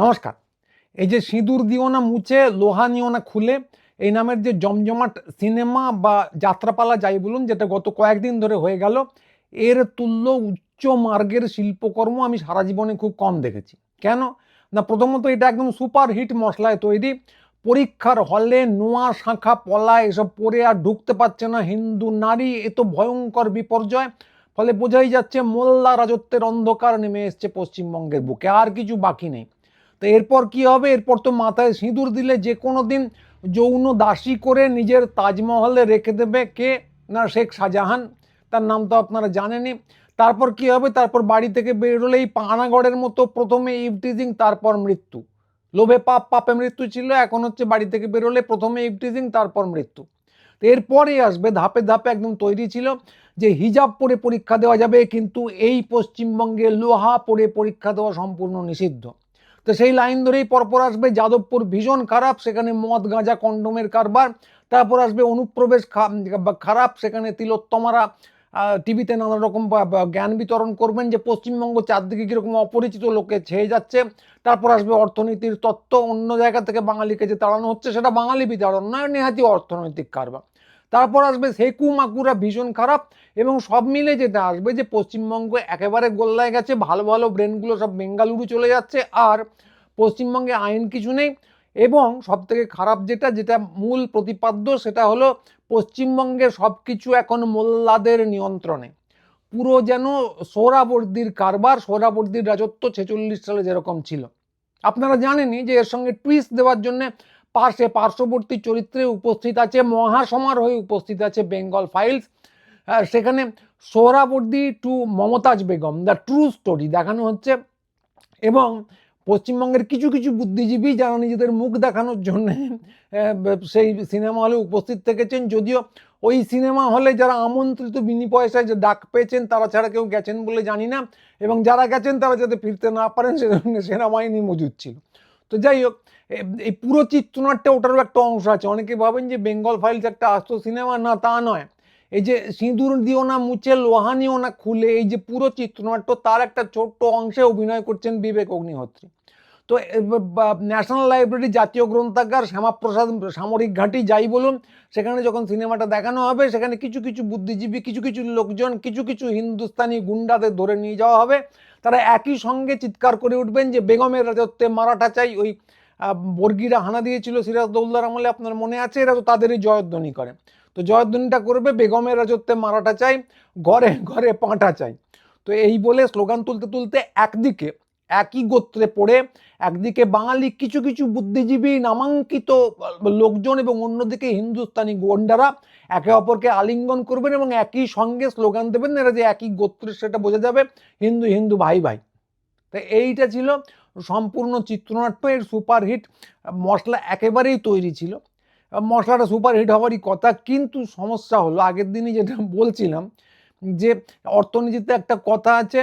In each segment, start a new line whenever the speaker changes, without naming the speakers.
নমস্কার। এই যে সিঁদুর দিও না মুছে, লোহা নিও না খুলে, এই নামের যে জমজমাট সিনেমা বা যাত্রাপালা যাই বলুন, যেটা গত কয়েকদিন ধরে হয়ে গেল, এর তুল্য উচ্চ মার্গের শিল্পকর্ম আমি সারা জীবনে খুব কম দেখেছি। কেন? না, প্রথমত এটা একদম সুপার হিট মশলায় তৈরি। পরীক্ষার হলে নোয়া, শাঁখা, পলা এসব পরে আর ঢুকতে পারছে না হিন্দু নারী, এ তো ভয়ঙ্কর বিপর্যয়। ফলে বোঝাই যাচ্ছে মোল্লা রাজত্বের অন্ধকার নেমে এসছে পশ্চিমবঙ্গের বুকে, আর কিছু বাকি নেই। তো এরপর কি হবে? এরপর তো মাথায় সিঁদুর দিলে যে কোনো দিন যৌন দাসী করে নিজের তাজমহলে রেখে দেবে কে? না, শেখ শাহজাহান। তার নাম তো আপনারা জানেনই। তারপর কি হবে? তারপর বাড়ি থেকে বেরোলেই পানাগড়ের মতো প্রথমে ইভটিজিং তারপর মৃত্যু। লোভে পাপ, পাপে মৃত্যু ছিল, এখন হচ্ছে বাড়ি থেকে বেরোলে প্রথমে ইভটিজিং তারপর মৃত্যু। তো এরপরে আসবে, ধাপে ধাপে একদম তৈরি ছিল যে হিজাব পরে পরীক্ষা দেওয়া যাবে, কিন্তু এই পশ্চিমবঙ্গে লোহা পরে পরীক্ষা দেওয়া সম্পূর্ণ নিষিদ্ধ। তো সেই লাইন ধরেই পরপর আসবে যাদবপুর ভীষণ খারাপ, সেখানে মদ, গাঁজা, কন্ডোমের কারবার, তারপর আসবে অনুপ্রবেশ খারাপ, সেখানে তিলোত্তমারা টিভিতে নানা রকম জ্ঞান বিতরণ করবেন যে পশ্চিমবঙ্গ চারদিকে কীরকম অপরিচিত লোকে ছেয়ে যাচ্ছে, তারপর আসবে অর্থনীতির তত্ত্ব অন্য জায়গা থেকে বাঙালিকে যে তাড়ানো হচ্ছে, সেটা বাঙালি বিতাড়ন নয়, নেহাতি অর্থনৈতিক কারবার। তারপর আসবে সেকু মাকুরা ভীষণ খারাপ এবং সব মিলে যেটা আসবে যে পশ্চিমবঙ্গ একেবারে গোল্লায় গেছে, ভালো ভালো ব্রেনগুলো সব বেঙ্গালুরু চলে যাচ্ছে আর পশ্চিমবঙ্গে আইন কিছু নেই এবং সব থেকে খারাপ যেটা যেটা মূল প্রতিপাদ্য সেটা হলো পশ্চিমবঙ্গে সব কিছু এখন মোল্লাদের নিয়ন্ত্রণে। পুরো যেন সোহরাবর্দির কারবার, সোহরাবর্দির রাজত্ব ছেচল্লিশ সালে যেরকম ছিল। আপনারা জানেনই যে এর সঙ্গে টুইস্ট দেওয়ার জন্য পাশে পার্শ্ববর্তী চরিত্রে উপস্থিত আছে, মহাসমারোহে উপস্থিত আছে বেঙ্গল ফাইলস সেখানে Suhrawardy to Mumtaz Begum the true story দেখানো হচ্ছে। এবং পশ্চিমবঙ্গের কিছু কিছু বুদ্ধিজীবী যারা নিজেদের মুখ দেখানোর জন্য সেই সিনেমা হলে উপস্থিত থেকেছেন, যদিও ওই সিনেমা হলে যারা আমন্ত্রিত বিনি পয়সায় যে ডাক পেয়েছেন, তারা ছাড়া কেউ গেছেন বলে জানি না। এবং যারা গেছেন, তারা যাতে ফিরতে না পারেন সেজন্য সেনাবাহিনী মজুদ ছিল। তো যাই হোক এই পুরো চিত্রনাট্যে ওটারও একটা অংশ আছে। অনেকে ভাবেন যে বেঙ্গল ফাইলস একটা আস্ত সিনেমা, না, তা নয়। এই যে সিঁদুর দিও না মুছে লোহা নিও না, খুলে এই যে পুরো চিত্রনাট্য, তার একটা ছোট্ট অংশে অভিনয় করছেন বিবেক অগ্নিহোত্রী। তো ন্যাশনাল লাইব্রেরি জাতীয় গ্রন্থাগার শ্যামাপ্রসাদ, সামরিক ঘাঁটি, যাই বলুন, সেখানে যখন সিনেমাটা দেখানো হবে, সেখানে কিছু কিছু বুদ্ধিজীবী, কিছু কিছু লোকজন, কিছু কিছু হিন্দুস্তানি গুন্ডাদের ধরে নিয়ে যাওয়া হবে। তারা একই সঙ্গে চিৎকার করে উঠবেন যে, বেগমের রাজত্বে মারাঠা চাই, ওই বর্গিরা হানা দিয়েছিল সিরাজদৌল্লার আমলে, আপনার মনে আছে? এরা তো তাদেরই জয়ধ্বনি করে। তো জয়ধ্বনিটা করবে, বেগমের রাজত্বে মারাঠা চাই, ঘরে ঘরে পাঁঠা চাই। তো এই বলে স্লোগান তুলতে তুলতে একদিকে, একই গোত্রে পড়ে, একদিকে বাঙালি কিছু কিছু বুদ্ধিজীবী, নামাঙ্কিত লোকজন এবং অন্যদিকে হিন্দুস্তানি গোন্ডারা একে অপরকে আলিঙ্গন করবেন এবং একই সঙ্গে স্লোগান দেবেন এরা যে একই গোত্রের, সেটা বোঝা যাবে। হিন্দু হিন্দু, ভাই ভাই। তো এইটা ছিল সম্পূর্ণ চিত্রনাট্য এর সুপারহিট, মশলা একেবারেই তৈরি ছিল। মশলাটা সুপারহিট হওয়ারই কথা, কিন্তু সমস্যা হলো, আগের দিনই যেটা বলছিলাম যে, অর্থনীতিতে একটা কথা আছে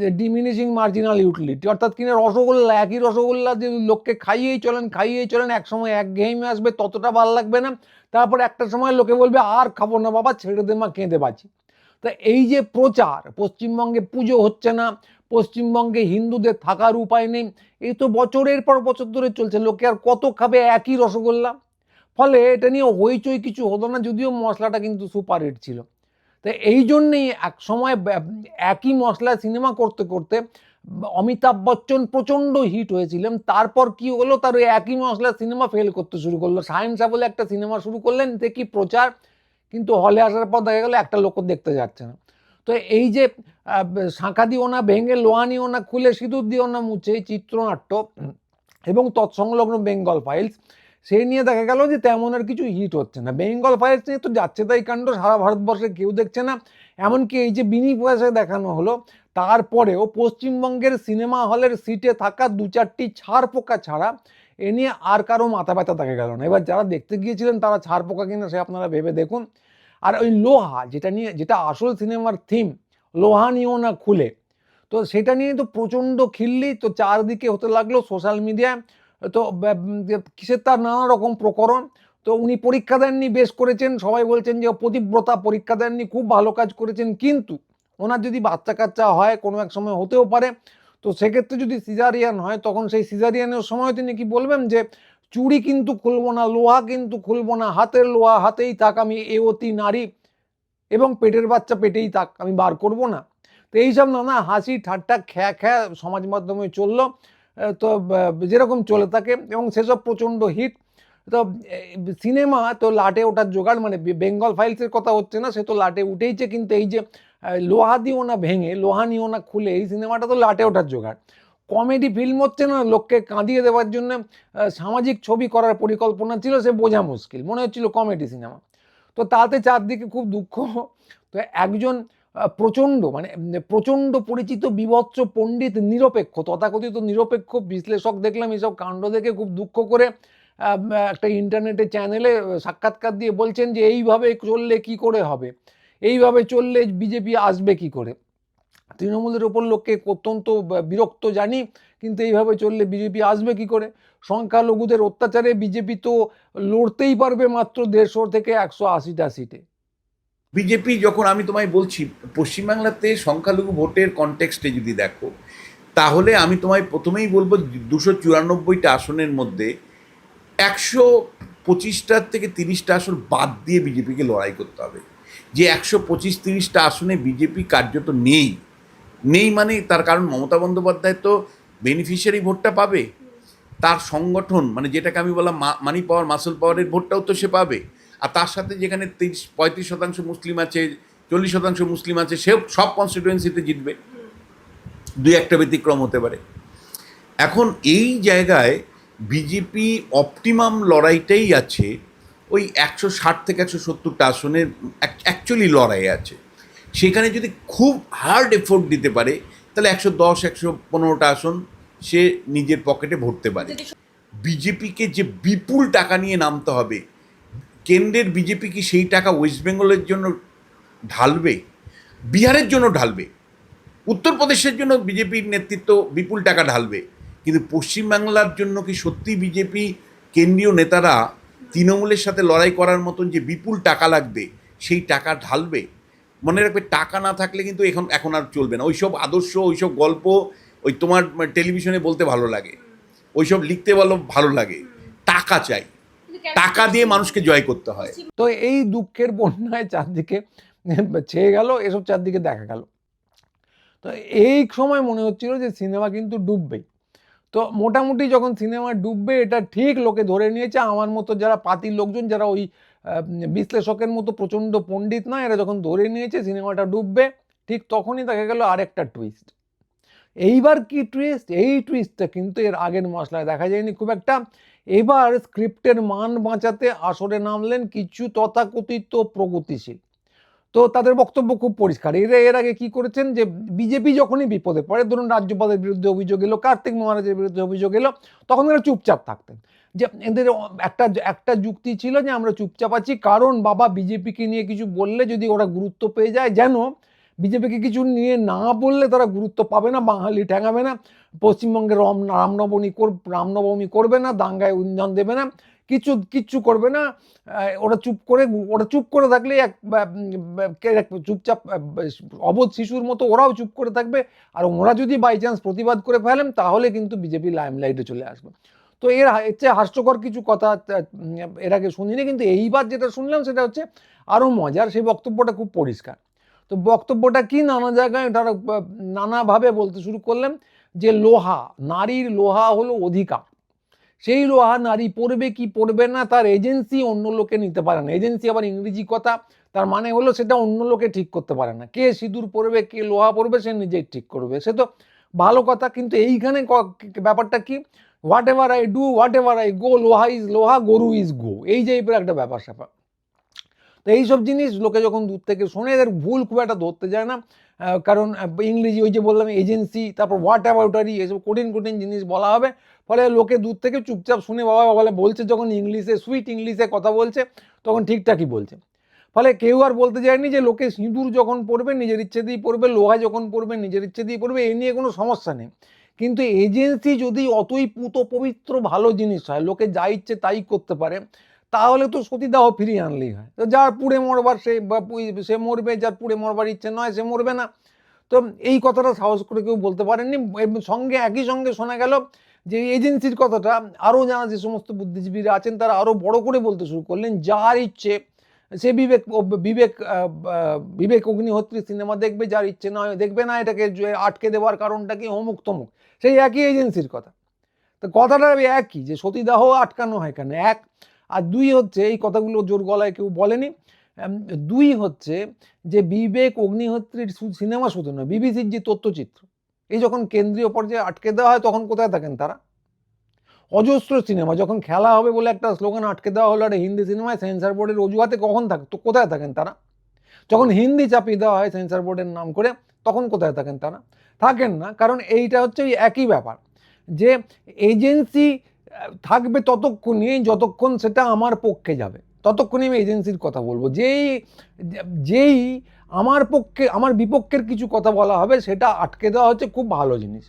যে ডিমিনিশিং মার্জিনাল ইউটিলিটি অর্থাৎ কিনা রসগোল্লা, একই রসগোল্লা যে লোককে খাইয়েই চলেন খাইয়েই চলেন, এক সময় এক ঘেমে আসবে, ততটা ভালো লাগবে না, তারপর একটা সময় লোকে বলবে, আর খাব না বাবা, ছেড়ে দে মা, কেঁদে বাঁচি। তা এই যে প্রচার, পশ্চিমবঙ্গে পুজো হচ্ছে না পশ্চিমবঙ্গে হিন্দুদের থাকার উপায় নেই। এই তো বছরের পর বছর ধরে চলছে। লোকে আর কত খাবে একই রসগোল্লা? ফলে এটা নিয়ে হইচই কিছু হতো না, যদিও মশলাটা কিন্তু সুপার হিট ছিল। তো এই জন্যেই এক সময় একই মশলায় সিনেমা করতে করতে অমিতাভ বচ্চন প্রচণ্ড হিট হয়েছিলেন। তারপর কি হলো? তার ওই একই মশলার সিনেমা ফেল করতে শুরু করল। সায়েন্সা বলে একটা সিনেমা শুরু করলেন, দেখি প্রচার। কিন্তু হলে আসার পর দেখা গেলো একটা লোক দেখতে যাচ্ছে না। তো এই যে শাঁখা দিও না, ভেঙে লোহা নিও না, খুলে সিঁদুর দিও না, মুছে চিত্রনাট্য এবং তৎসংলগ্ন বেঙ্গল ফাইলস সেই নিয়ে দেখা গেল যে তেমন আর কিছু হিট হচ্ছে না। বেঙ্গল ফাইলস নিয়ে তো যাচ্ছে তাই কাণ্ড, সারা ভারতবর্ষে কেউ দেখছে না। এমনকি এই যে বিনি পয়সায় দেখানো হলো, তারপরেও পশ্চিমবঙ্গের সিনেমা হলের সিটে থাকা দু চারটি ছাড় পোকা ছাড়া এ নিয়ে আর কারও মাথা ব্যথা দেখা গেল না। এবার যারা দেখতে গিয়েছিলেন তারা ছাড় পোকা কিনা সে আপনারা ভেবে দেখুন। আর ওই লোহা যেটা নিয়ে, যেটা আসল সিনেমার থিম লোহা নিও না খুলে। তো সেটা নিয়ে তো প্রচণ্ড খিল্লি, তো চারদিকে হতে লাগল সোশ্যাল মিডিয়ায় তো কিসের তার নানা রকম প্রকরণ, তো উনি পরীক্ষা দেননি, বেশ করেছেন, সবাই বলছেন যে পতিব্রতা পরীক্ষা দেননি, খুব ভালো কাজ করেছেন, কিন্তু ওনার যদি বাচ্চা কাচ্চা হয়, কোনো এক সময় হতেও পারে, তো সেক্ষেত্রে যদি সিজারিয়ান হয়, তখন সেই সিজারিয়ানের সময় তিনি কি বলবেন যে চুড়ি কিন্তু খুলবো না, লোহা কিন্তু খুলবো না, হাতের লোহা হাতেই থাক, আমি এ অতি নারী এবং পেটের বাচ্চা পেটেই থাক, আমি বার করব না। তো এইসব নানা হাসি ঠাট্টা খ্যা খ্যা সমাজ মাধ্যমে চলল তো যেরকম চলে থাকে এবং সেসব প্রচণ্ড হিট। তো সিনেমা তো লাটে ওঠার জোগাড় মানে বেঙ্গল ফাইলসের কথা হচ্ছে না, সে তো লাটে উঠেইছে, কিন্তু এই যে লোহা দিও না ভেঙে, লোহা নিও না খুলে, এই সিনেমাটা তো লাটে ওঠার জোগাড়। কমেডি ফিল্ম হচ্ছে না, লোককে কাঁদিয়ে দেওয়ার জন্য সামাজিক ছবি করার পরিকল্পনা ছিল, সে বোঝা মুশকিল। মনে হচ্ছিল কমেডি সিনেমা তো তাতে চারদিকে খুব দুঃখ। তো একজন প্রচণ্ড মানে প্রচণ্ড পরিচিত, বিভৎস পণ্ডিত নিরপেক্ষ, তথাকথিত নিরপেক্ষ বিশ্লেষক দেখলাম এইসব কাণ্ড দেখে খুব দুঃখ করে একটা ইন্টারনেটে চ্যানেলে সাক্ষাৎকার দিয়ে বলছেন যে, এইভাবে চললে কি করে হবে? এইভাবে চললে বিজেপি আসবে কি করে? তৃণমূলের ওপর লোককে অত্যন্ত বিরক্ত জানি, কিন্তু এইভাবে চললে বিজেপি আসবে কি করে? সংখ্যালঘুদের অত্যাচারে বিজেপি তো লড়তেই পারবে মাত্র দেড়শো থেকে একশো আশিটা সিটে।
বিজেপি যখন আমি তোমায় বলছি, পশ্চিমবাংলাতে সংখ্যালঘু ভোটের কনটেক্সটে যদি দেখো, তাহলে আমি তোমায় প্রথমেই বলব দুশো চুরানব্বইটা আসনের মধ্যে একশো পঁচিশটার থেকে তিরিশটা আসন বাদ দিয়ে বিজেপিকে লড়াই করতে হবে। যে একশো পঁচিশ তিরিশটা আসনে বিজেপি কার্যত নেই নেই মানে তার কারণ মমতা বন্দ্যোপাধ্যায় তো বেনিফিশিয়ারি ভোটটা পাবে। তার সংগঠন মানে যেটাকে আমি বললাম মানি পাওয়ার মাসল পাওয়ারের ভোটটাও তো সে পাবে। আর তার সাথে যেখানে তিরিশ, পঁয়ত্রিশ শতাংশ মুসলিম আছে, চল্লিশ শতাংশ মুসলিম আছে, সেও সব কনস্টিটুয়েন্সিতে জিতবে। দুই একটা ব্যতিক্রম হতে পারে। এখন এই জায়গায় বিজেপি অপটিমাম লড়াইটাই আছে, ওই একশো ষাট থেকে একশো সত্তরটা আসনের অ্যাকচুয়ালি লড়াই আছে। সেখানে যদি খুব হার্ড এফোর্ট দিতে পারে তাহলে একশো দশ একশো পনেরোটা আসন সে নিজের পকেটে ভরতে পারে। বিজেপিকে যে বিপুল টাকা নিয়ে নামতে হবে কেন্দ্রের বিজেপি কি সেই টাকা ওয়েস্ট বেঙ্গলের জন্য ঢালবে? বিহারের জন্য ঢালবে? উত্তরপ্রদেশের জন্য বিজেপির নেতৃত্ব বিপুল টাকা ঢালবে? কিন্তু পশ্চিমবাংলার জন্য কি সত্যি বিজেপি কেন্দ্রীয় নেতারা তৃণমূলের সাথে লড়াই করার মতন যে বিপুল টাকা লাগবে সেই টাকা ঢালবে? মনে রাখবে, টাকা না থাকলে কিন্তু এখন এখন আর চলবে না। ওইসব আদর্শ, ওইসব গল্প ওই তোমার টেলিভিশনে বলতে ভালো লাগে। ওইসব লিখতে ভালো ভালো লাগে। টাকা চাই। টাকা দিয়ে মানুষকে জয় করতে হয়।
তো এই দুঃখের বন্যায় চারদিকে ছেয়ে গেল, এসব চারদিকে দেখা গেল। তো এই সময় মনে হচ্ছিল যে সিনেমা কিন্তু ডুববেই। তো মোটামুটি যখন সিনেমা ডুববে, এটা ঠিক লোকে ধরে নিয়েছে। আমার মতো যারা পাতির লোকজন, যারা ওই বিশ্লেষকের মতো প্রচণ্ড পণ্ডিত নয়। এরা যখন ধরে নিয়েছে, সিনেমাটা ডুববে, ঠিক তখনই দেখা গেল আরেকটা টুইস্ট এইবার কি টুইস্ট এই টুইস্টটা কিন্তু এর আগের মশলায় দেখা যায়নি খুব একটা। এবার স্ক্রিপ্টের মান বাঁচাতে আসরে নামলেন কিছু তথাকথিত প্রগতিশীল। তো তাদের বক্তব্য খুব পরিষ্কার। এরা এর আগে কি করেছেন যে, বিজেপি যখনই বিপদে পড়ে, ধরুন রাজ্যপালের বিরুদ্ধে অভিযোগ এলো, কার্তিক মহারাজের বিরুদ্ধে অভিযোগ এলো, তখন এরা চুপচাপ থাকতেন। যে এদের একটা একটা যুক্তি ছিল যে আমরা চুপচাপ আছি। কারণ বাবা বিজেপিকে নিয়ে কিছু বললে যদি ওরা গুরুত্ব পেয়ে যায়, যেন বিজেপিকে কিছু নিয়ে না বললে তারা গুরুত্ব পাবে না, বাঙালি ঠেঙাবে না, পশ্চিমবঙ্গে রাম, রামনবমী কর, রামনবমী করবে না, দাঙ্গায় ইন্ধন দেবে না, কিছু, কিচ্ছু করবে না। ওরা চুপ করে, ওরা চুপ করে থাকলে এক চুপচাপ অবোধ শিশুর মতো ওরাও চুপ করে থাকবে। আর ওরা যদি বাই চান্স প্রতিবাদ করে ফেলেন, তাহলে কিন্তু বিজেপি লাইমলাইটে চলে আসবে। তো এর চেয়ে হাস্যকর কিছু কথা এর আগে শুনিনি, কিন্তু এইবার যেটা শুনলাম সেটা হচ্ছে আরও মজার, সেই বক্তব্যটা খুব পরিষ্কার। তো বক্তব্যটা কি নানা জায়গায় তারা নানাভাবে বলতে শুরু করলেন যে লোহা, নারীর লোহা হলো অধিকার। সেই লোহা নারী পড়বে কি পড়বে না, তার এজেন্সি অন্য লোকে নিতে পারে না। এজেন্সি আবার ইংরেজি কথা, তার মানে হলো সেটা অন্য লোকে ঠিক করতে পারে না। কে সিঁদুর পড়বে, কে লোহা পড়বে, সে নিজেই ঠিক করবে। সে তো ভালো কথা, কিন্তু এইখানে ব্যাপারটা কি whatever I do whatever I go লোহা ইজ লোহা, গরু ইজ গো এই যে টাইপের একটা ব্যাপার, স্যাপার। তো এইসব জিনিস লোকে যখন দূর থেকে শোনে, এদের ভুল খুব একটা ধরতে যায় না। কারণ ইংরেজি ওই যে বললাম এজেন্সি তারপর হোয়াট অ্যাবাউটারি এসব কঠিন কঠিন জিনিস বলা হবে। ফলে লোকে দূর থেকে চুপচাপ শুনে বাবা বলে, বলছে যখন ইংলিশে সুইট ইংলিশে কথা বলছে, তখন ঠিকঠাকই বলছে। ফলে কেউ আর বলতে যায়নি যে লোকে সিঁদুর যখন পড়বে নিজের ইচ্ছে দিয়ে পড়বে লোহা যখন পড়বে নিজের ইচ্ছে দিয়ে পড়বে এই নিয়ে কোনো সমস্যা নেই। কিন্তু এজেন্সি যদি অতই পুত পবিত্র ভালো জিনিস হয়, লোকে যা ইচ্ছে তাই করতে পারে, তাহলে তো সতীদাহ ফিরিয়ে আনলেই হয়। তো যার পুড়ে মরবার, সে বা সে মরবে, যার পুড়ে মরবার ইচ্ছে নয়, সে মরবে না। তো এই কথাটা সাহস করে কেউ বলতে পারেননি। সঙ্গে, একই সঙ্গে শোনা গেল যে এজেন্সির কথাটা, আরও যারা যে সমস্ত বুদ্ধিজীবীরা আছেন, তারা আরও বড় করে বলতে শুরু করলেন, যার ইচ্ছে সে বিবেক বিবেক বিবেক অগ্নিহোত্রী সিনেমা দেখবে, যার ইচ্ছে নয় দেখবে না, এটাকে আটকে দেওয়ার কারণটা কি, অমুক তমুক। সেই একই এজেন্সির কথা। তো কথাটা একই, যে সতীদাহ আটকানো হয় কেন? এক, আর দুই হচ্ছে, এই কথাগুলো জোর গলায় কেউ বলেনি দুই হচ্ছে, যে বিবেক অগ্নিহোত্রীর সিনেমা শুধু নয়, বিবিসির যে তথ্যচিত্র, এই যখন কেন্দ্রীয় পর্যায়ে আটকে দেওয়া হয়, তখন কোথায় থাকেন তারা? অজস্র সিনেমা যখন খেলা হবে বলে একটা স্লোগান আটকে দেওয়া হলো একটা হিন্দি সিনেমায় সেন্সার বোর্ডের অজুহাতে কখন থাকে তো কোথায় থাকেন তারা? যখন হিন্দি চাপিয়ে দেওয়া হয় সেন্সার বোর্ডের নাম করে তখন কোথায় থাকেন তারা? থাকেন না কারণ এইটা হচ্ছে ওই একই ব্যাপার যে এজেন্সি থাকবে ততক্ষণই যতক্ষণ সেটা আমার পক্ষে যাবে ততক্ষণই আমি এজেন্সির কথা বলব। যেই যেই আমার পক্ষে আমার বিপক্ষের কিছু কথা বলা হবে সেটা আটকে দেওয়া হচ্ছে খুব ভালো জিনিস।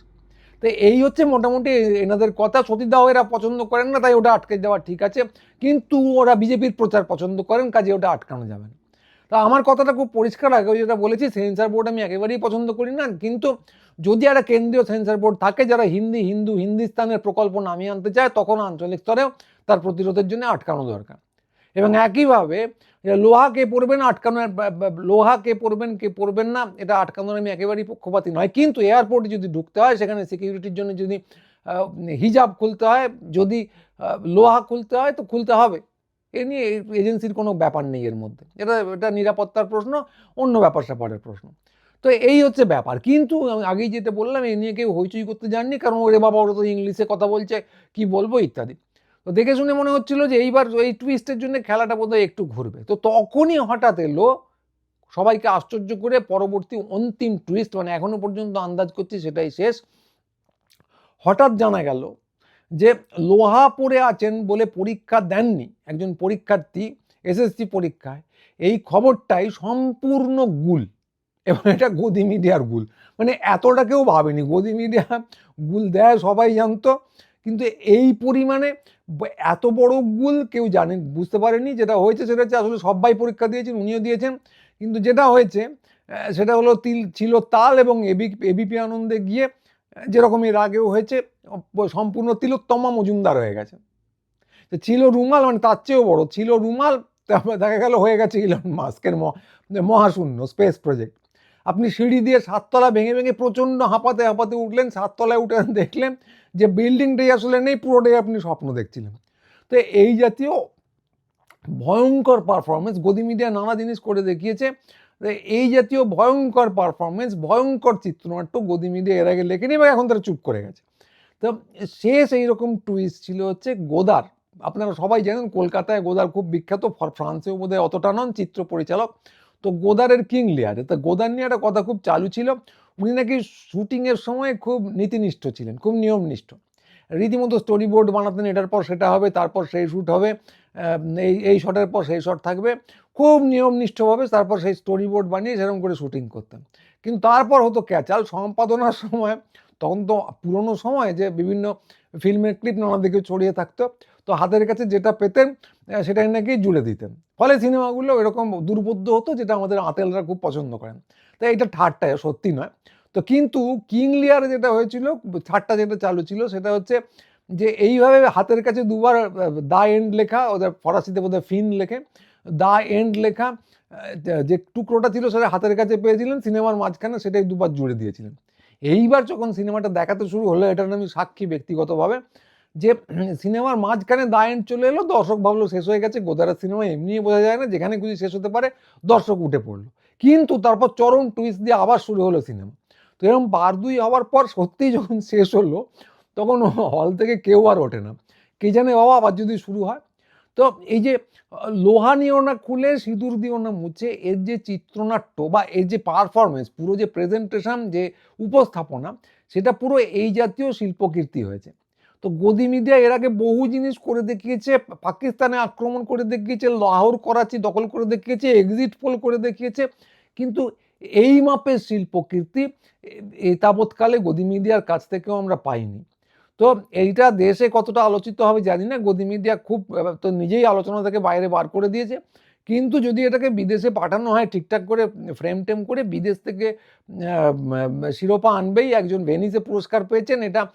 তো এই হচ্ছে মোটামুটি এনাদের কথা। সতীদাহ এরা পছন্দ করেন না, তাই ওটা আটকে দেওয়া ঠিক আছে। কিন্তু ওরা বিজেপির প্রচার পছন্দ করেন, কাজে ওটা আটকানো যাবে না। তা আমার কথাটা খুব পরিষ্কার, আগে যেটা বলেছি, সেন্সার বোর্ড আমি একেবারেই পছন্দ করি না। কিন্তু যদি একটা কেন্দ্রীয় সেন্সার বোর্ড থাকে, যারা হিন্দি, হিন্দু, হিন্দিস্তানের প্রকল্প নামিয়ে আনতে চায়, তখন আঞ্চলিক স্তরেও তার প্রতিরোধের জন্য আটকানো দরকার। এবং একইভাবে লোহা কে পড়বেন আটকানো বা- বা- লোহা কে পড়বেন কে পড়বেন না, এটা আটকানোর আমি একেবারেই পক্ষপাতি নয়। কিন্তু এয়ারপোর্টে যদি ঢুকতে হয়, সেখানে সিকিউরিটির জন্য যদি হিজাব খুলতে হয়, যদি লোহা খুলতে হয়, তো খুলতে হবে। এ নিয়ে এজেন্সির কোনো ব্যাপার নেই এর মধ্যে। এটা এটা নিরাপত্তার প্রশ্ন, অন্য ব্যাপার স্যাপারের প্রশ্ন। তো এই হচ্ছে ব্যাপার। কিন্তু আমি আগেই যেটা বললাম এই নিয়ে কেউ হইচই করতে যাননি, কারণ ওরে বাবা, ওরা তো ইংলিশে কথা বলছে, কি বলব, ইত্যাদি। তো দেখে শুনে মনে হচ্ছিল যে এইবার এই টুইস্টের জন্য খেলাটা বোধহয় একটু ঘুরবে। তো তখনই হঠাৎ এলো, সবাইকে আশ্চর্য করে পরবর্তী অন্তিম টুইস্ট মানে এখনও পর্যন্ত আন্দাজ করছি সেটাই শেষ। হঠাৎ জানা গেল যে লোহা পড়ে আছেন বলে পরীক্ষা দেননি একজন পরীক্ষার্থী, এসএসসি পরীক্ষায়। এই খবরটাই সম্পূর্ণ গুল। এবং এটা গদি মিডিয়ার গুল। মানে এতটা কেউ ভাবেনি। গদি মিডিয়া গুল দেয় সবাই জানতো। কিন্তু এই পরিমাণে এত বড় গুল কেউ জানে, বুঝতে পারেনি যেটা হয়েছে সেটা হচ্ছে আসলে সবাই পরীক্ষা দিয়েছেন, উনিও দিয়েছেন। কিন্তু যেটা হয়েছে সেটা হলো তিল, ছিল তাল এবং এবি, এবিপি আনন্দে গিয়ে যেরকম এর আগেও হয়েছে সম্পূর্ণ তিলোত্তমা মজুমদার হয়ে গেছে। ছিল রুমাল মানে তার চেয়েও বড়, ছিল রুমাল, তারপরে দেখা গেল হয়ে গেছে ইলন মাস্কের মহাশূন্য, স্পেস প্রজেক্ট। আপনি সিঁড়ি দিয়ে সাততলা ভেঙে ভেঙে প্রচণ্ড হাঁপাতে হাঁপাতে উঠলেন, সাততলায় উঠে দেখলেন যে বিল্ডিংটাই আসলে নেই, পুরোটাই আপনি স্বপ্ন দেখছিলেন। তো এই জাতীয় ভয়ঙ্কর পারফরমেন্স গদি মিডিয়া নানা জিনিস করে দেখিয়েছে এই জাতীয় ভয়ঙ্কর পারফরমেন্স ভয়ঙ্কর চিত্রনাট্য গদি মিডিয়া এর আগে লেখেনি এবং এখন তারা চুপ করে গেছে। তো শেষ এইরকম টুইস্ট ছিল হচ্ছে গোদার। আপনারা সবাই জানেন, কলকাতায় গোদার খুব বিখ্যাত ফর- ফ্রান্সেও বোধহয় অতটা নন, চিত্র পরিচালক তো গোদারের কিং লিয়ারে, তো গোদার নিয়ে একটা কথা খুব চালু ছিল। উনি নাকি শুটিংয়ের সময় খুব নীতিনিষ্ঠ ছিলেন, খুব নিয়মনিষ্ঠ। রীতিমতো স্টোরি বোর্ড বানাতেন, এটার পর সেটা হবে, তারপর সেই শ্যুট হবে এই এই শটের পর সেই শট থাকবে। খুব নিয়মনিষ্ঠভাবে তারপর সেই স্টোরি বোর্ড বানিয়ে সেরকম করে শুটিং করতেন। কিন্তু তারপর হতো ক্যাচাল সম্পাদনার সময়, তখন তো পুরনো সময় যে বিভিন্ন ফিল্মের ক্লিপ নানা দিকে ছড়িয়ে থাকতো। তো হাতের কাছে যেটা পেতেন সেটাই নাকি জুড়ে দিতেন। ফলে সিনেমাগুলো এরকম দুর্বোধ্য হতো, যেটা আমাদের আতেলরা খুব পছন্দ করেন। তাই এটা ঠাট্টা সত্যি নয়। তো কিন্তু কিং লিয়ারে যেটা হয়েছিল, ঠাট্টা যেটা চালু ছিল, সেটা হচ্ছে যে এইভাবে হাতের কাছে দুবার দা এন্ড লেখা, ওদের ফরাসিতে বোধহয় ফিন লেখে, দা এন্ড লেখা যে টুকরোটা ছিল সেটা হাতের কাছে পেয়েছিলেন, সিনেমার মাঝখানে সেটাই দুবার জুড়ে দিয়েছিলেন। এইবার যখন সিনেমাটা দেখাতে শুরু হলো, এটার আমি সাক্ষী ব্যক্তিগতভাবে যে সিনেমার মাঝখানে দা এন্ড চলে এলো, দর্শক ভাবলো শেষ হয়ে গেছে গোদারের সিনেমা এমনিই বোঝা যায় না, যেখানে খুশি শেষ হতে পারে, দর্শক উঠে পড়ল। কিন্তু তারপর চরম টুইস্ট দিয়ে আবার শুরু হলো সিনেমা। তো এরকম বার দুই হওয়ার পর সত্যিই যখন শেষ হলো, তখন হল থেকে কেউ আর ওঠে না। কে জানে বাবা, আবার যদি শুরু হয়। তো এই যে, লোহা নিও না খুলে, সিঁদুর দিও না মুছে, এর যে চিত্রনাট্য বা এর যে পারফরমেন্স পুরো যে প্রেজেন্টেশন যে উপস্থাপনা, সেটা পুরো এই জাতীয় শিল্পকীর্তি হয়েছে। তো গদি মিডিয়া এর আগে বহু জিনিস করে দেখিয়েছে, পাকিস্তানে আক্রমণ করে দেখিয়েছে, লাহোর, করাচি দখল করে দেখিয়েছে এক্সিট পোল করে দেখিয়েছে। কিন্তু এই মাপের শিল্পকীর্তি এ- তাবৎকালে গদি মিডিয়ার কাছ থেকেও আমরা পাইনি। তো এইটা দেশে কতটা আলোচিত হবে জানি না, গদি মিডিয়া খুব তো নিজেই আলোচনা থেকে বাইরে বার করে দিয়েছে। কিন্তু যদি এটাকে বিদেশে পাঠানো হয়, ঠিকঠাক করে ফ্রেম টেম করে বিদেশ থেকে শিরোপা আনবেই, একজন ভেনিসে পুরস্কার পেয়েছেন, এটা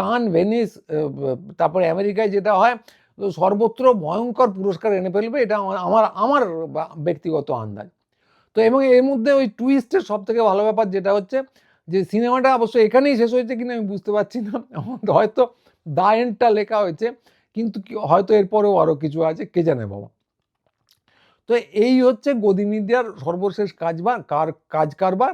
কান ভেনিস তারপরে আমেরিকায় যেটা হয় সর্বত্র ভয়ঙ্কর পুরস্কার এনে ফেলবে, এটা আমার আমার ব্যক্তিগত আন্দাজ। তো এবং এর মধ্যে ওই টুইস্টের সব থেকে ভালো ব্যাপার যেটা হচ্ছে, যে সিনেমাটা অবশ্য এখানেই শেষ হয়েছে কিনা আমি বুঝতে পারছি না হয়তো দা এন্ডটা লেখা হয়েছে, কিন্তু হয়তো এরপরেও আরও কিছু আছে, কে জানে বাবা। তো এই হচ্ছে গদি মিডিয়ার সর্বশেষ কাজবার কার, কাজ কারবার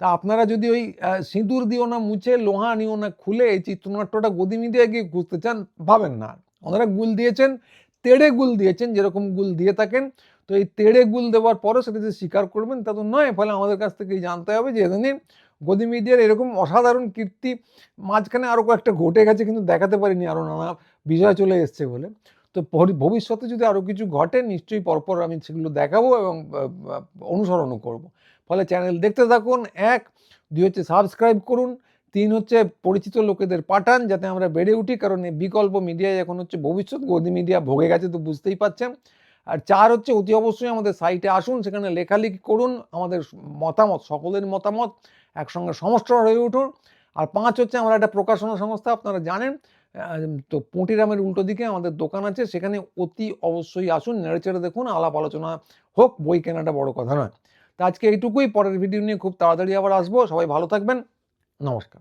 তা আপনারা যদি ওই সিঁদুর দিও না, মুছে, লোহা নিও না, খুলে এই চিত্রনাট্যটা গদি মিডিয়ায় গিয়ে খুঁজতে চান, ভাবেন না। ওনারা গুল দিয়েছেন, তেড়ে গুল দিয়েছেন, যেরকম গুল দিয়ে থাকেন। তো এই তেড়ে গুল দেওয়ার পরও সেটা যে স্বীকার করবেন, তা তো নয়, ফলে আমাদের কাছ থেকে জানতে হবে যে এদিন গদি মিডিয়ার এরকম অসাধারণ কীর্তি মাঝখানে আরও কয়েকটা ঘটে গেছে, কিন্তু দেখাতে পারিনি আরও নানা বিষয় চলে এসছে বলে। তো ভবিষ্যতে যদি আরও কিছু ঘটে, নিশ্চয়ই পরপর আমি সেগুলো দেখাবো এবং অনুসরণও করব। ফলে চ্যানেল দেখতে থাকুন। এক, দুই হচ্ছে সাবস্ক্রাইব করুন। তিন হচ্ছে পরিচিত লোকেদের পাঠান যাতে আমরা বেড়ে উঠি, কারণ এই বিকল্প মিডিয়ায় এখন হচ্ছে ভবিষ্যৎ গদি মিডিয়া ভোগে গেছে তো বুঝতেই পাচ্ছেন। আর চার হচ্ছে অতি অবশ্যই আমাদের সাইটে আসুন, সেখানে লেখালেখি করুন, আমাদের মতামত, সকলের মতামত একসঙ্গে সমস্ত হয়ে উঠুন। আর পাঁচ হচ্ছে আমরা একটা প্রকাশনা সংস্থা, আপনারা জানেন তো পুঁটিরামের উল্টো দিকে আমাদের দোকান আছে, সেখানে অতি অবশ্যই আসুন নেড়ে চেড়ে দেখুন, আলাপ আলোচনা হোক, বই কেনাটা বড় কথা নয়। তা আজকে এইটুকুই পরের ভিডিও নিয়ে খুব তাড়াতাড়ি আবার আসব। সবাই ভালো থাকবেন। নমস্কার।